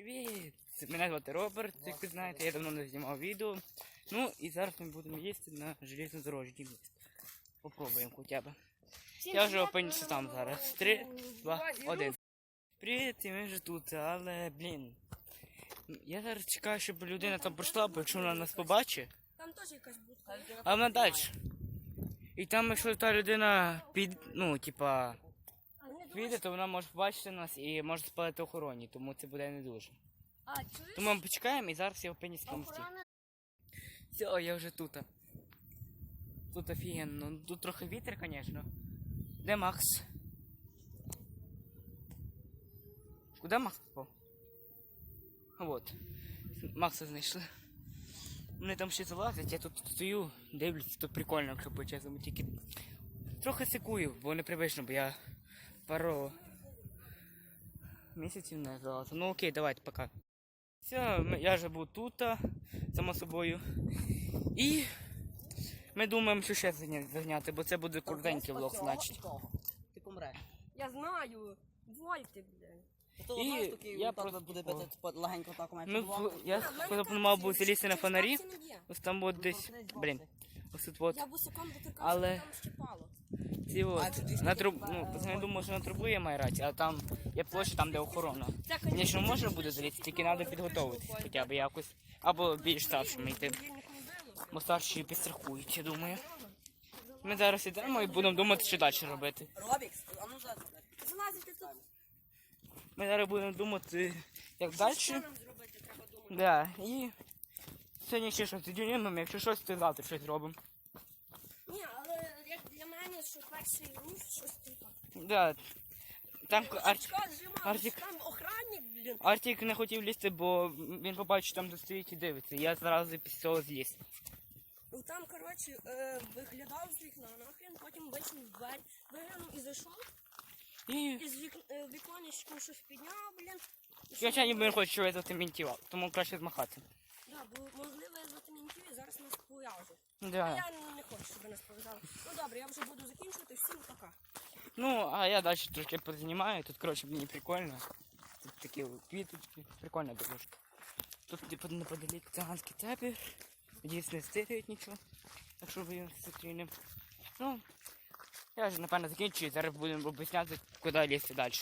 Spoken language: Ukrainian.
Привіт! Мене звати Роберт, як ви знаєте, я давно не знімав відео. Ну і зараз ми будемо їсти на железнодорожній міст. Попробуємо хоча б. Я вже опинюся там зараз. Три, два, один. Привіт, і ми вже тут, але блін. Я зараз чекаю, щоб людина там пройшла, бо якщо вона нас побачить, Там теж якась будка. а вона далі. І там, якщо та людина під, ну, типа? Піде, то вона може побачити нас і може спалити охороні, тому це буде не дуже. А, чуєш? Тому ми почекаємо і зараз я на мості. Охорона. Все, я вже тут. Тут офігенно. Тут трохи вітер, звісно. Де Макс? Куди Макс попав? Вот. Макса знайшли. Вони там ще залазять, я тут стою, дивлюсь, тут прикольно, якщо по-чесному, тільки трохи сикую, бо непривично, бо я пару місяців не залазив. Ну окей, давайте, пока. Все, я вже був тут, само собою. І ми думаємо, що ще зайня- зайняти, бо це буде крутенький влог, значить. Ти помреш. Я знаю. Вольти, блядь. І я просто буде бити типу, легенько так має Ми, я мене запропонував був залізти на фонарі. Ось там от десь, блін, ось тут от. Я бусиком дотикався, Але-. Ці от, на таке, труб, ну, я думаю, що на трубу є має рація, а там є площа, там де охорона. Звісно, можна буде залізти, тільки треба підготуватися хоча б якось. Або більш старшим йти. Бо старші підстрахують, я думаю. Ми зараз йдемо і будемо думати, що далі робити. Робікс, а ну тут. Ми зараз будемо думати, як далі. Да, і сьогодні ще щось дюнемо, якщо щось, то завтра щось робимо. Ні, але як для мене, що перший рух, щось типу. Да. Там Ар... Чекай. Там охранник, блін. Артік не хотів лізти, бо він побачив, там де стоїть і дивиться. Я зразу після цього зліз. Ну там, коротше, е, виглядав з вікна, нахрен, потім вийшов двері, виглянув і зайшов, І і з вік... е, віконечком щось підняв, блін. І я що? ніби не хочу визвати мінтів, тому краще змахати. Да, бо могли визвати мінтів і зараз нас пов'яжуть. А Да. я не хочу, щоб нас пов'язали. Ну добре, я вже буду закінчувати, всім пока. Ну, а я далі трошки познімаю. Тут, коротше, мені прикольно. Тут такі квіточки, прикольна дорожка. Тут типу неподалік циганський табір. Надіюсь, не стирюють нічого. Якщо ви його зустрінемо. Ну, я вже напевно закінчую, зараз будемо об'ясняти, куди лізти далі.